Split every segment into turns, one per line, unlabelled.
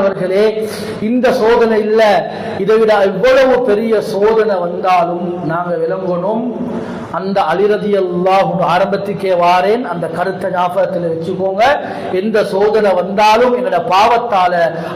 அவர்களே இந்த சோதனை இல்ல. இதை விட இவ்வளவு பெரிய சோதனை வந்தாலும் நாங்க விளங்கணும். அந்த அலிரதி அல்லாஹ் ஆரம்பத்துக்கே வாரேன். அந்த கருத்தை ஞாபகத்தில் வச்சுக்கோங்க. எந்த சோதனை வந்தாலும் எங்களோட பாவத்தால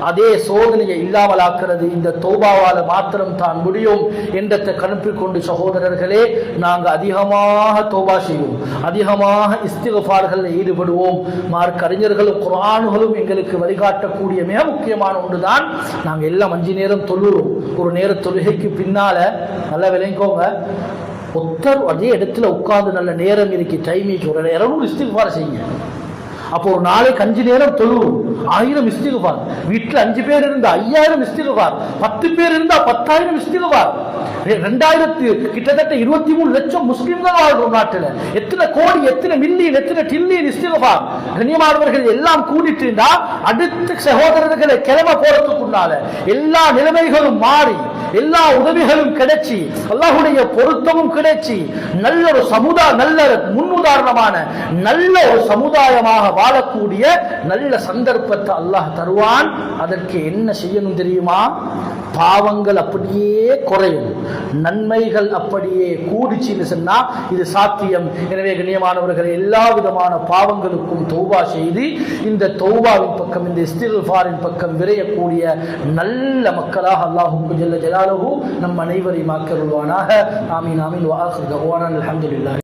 அதே சோதனையை இல்லாமலாக்குறது இந்த தோபாவால மாத்திரம் தான் முடியும் என்றத்தை கணுப்பில் கொண்டு சகோதரர்களே நாங்க அதிகமாக தோபா செய்வோம். அதிகமாக இஸ்திகபார்களில் ஈடுபடுவோம். மார்க் அறிஞர்களும் குரான்களும் எங்களுக்கு வழிகாட்டக்கூடிய மிக முக்கியமான ஒன்றுதான். நாங்க எல்லாம் அஞ்சு நேரம் தொழுகிறோம் ஒரு நேர தொழுகைக்கு பின்னால நல்லா விளங்கிக்கோங்க. ஒத்தர் அதே இடத்துல உட்கார்ந்து நல்ல நேரம் இருக்கு. டைமிக்கு ஒரு இரநூறு இஸ்திகுபார் செய்யுங்க. அப்போ ஒரு நாளைக்கு அஞ்சு நேரம் தொழுவும். ஆயிரம் இஸ்திகுபார் வீட்டில் அஞ்சு பேர் இருந்தா ஐயாயிரம் இஸ்திகுபார் பத்து பேர் இருந்தா பத்தாயிரம் இஸ்திகுபார் ரெண்டாயிரத்து கிட்டத்தட்ட இருபத்தி மூணு லட்சம் முஸ்லிம்கள் வாழ்றோம் நாட்டில். எத்தனை கோடி எத்தனை மில்லியன் எத்தனை டில்லியன் இஸ்திகுபார் கண்ணியமானவர்கள் எல்லாம் கூடிட்டு இருந்தா அடுத்த சகோதரர்களை கிளம்ப போறதுக்குள்ளால எல்லா நிலைமைகளும் மாறி எல்லா உதவிகளும் கிடைச்சி அல்லாஹுடைய பொருத்தமும் கிடைச்சி நல்ல ஒரு சமுதாய நல்ல முன்னுதாரணமான நல்ல ஒரு சமுதாயமாக வாழக்கூடிய நல்ல சந்தர்ப்பத்தை அல்லாஹ் தருவான். அதற்கு என்ன செய்யணும் தெரியுமா? பாவங்கள் அப்படியே குறையும். நன்மைகள் அப்படியே கூடிச்சுன்னு சொன்னா இது சாத்தியம். எனவே கண்ணியமானவர்களை எல்லா விதமான பாவங்களுக்கும் தௌபா செய்து இந்த தௌபாவின் பக்கம் இந்த இஸ்தில்ஃபாரின் பக்கம் விரையக்கூடிய நல்ல மக்களாக அல்லாஹு ஜெல்ல ஜலாலுஹு நம் அனைவரையும் ஆக்கிருவானாக ஆமீன் ஆமீன். வாஹர் தஹ்வானா அல்ஹம்துலில்லாஹ்.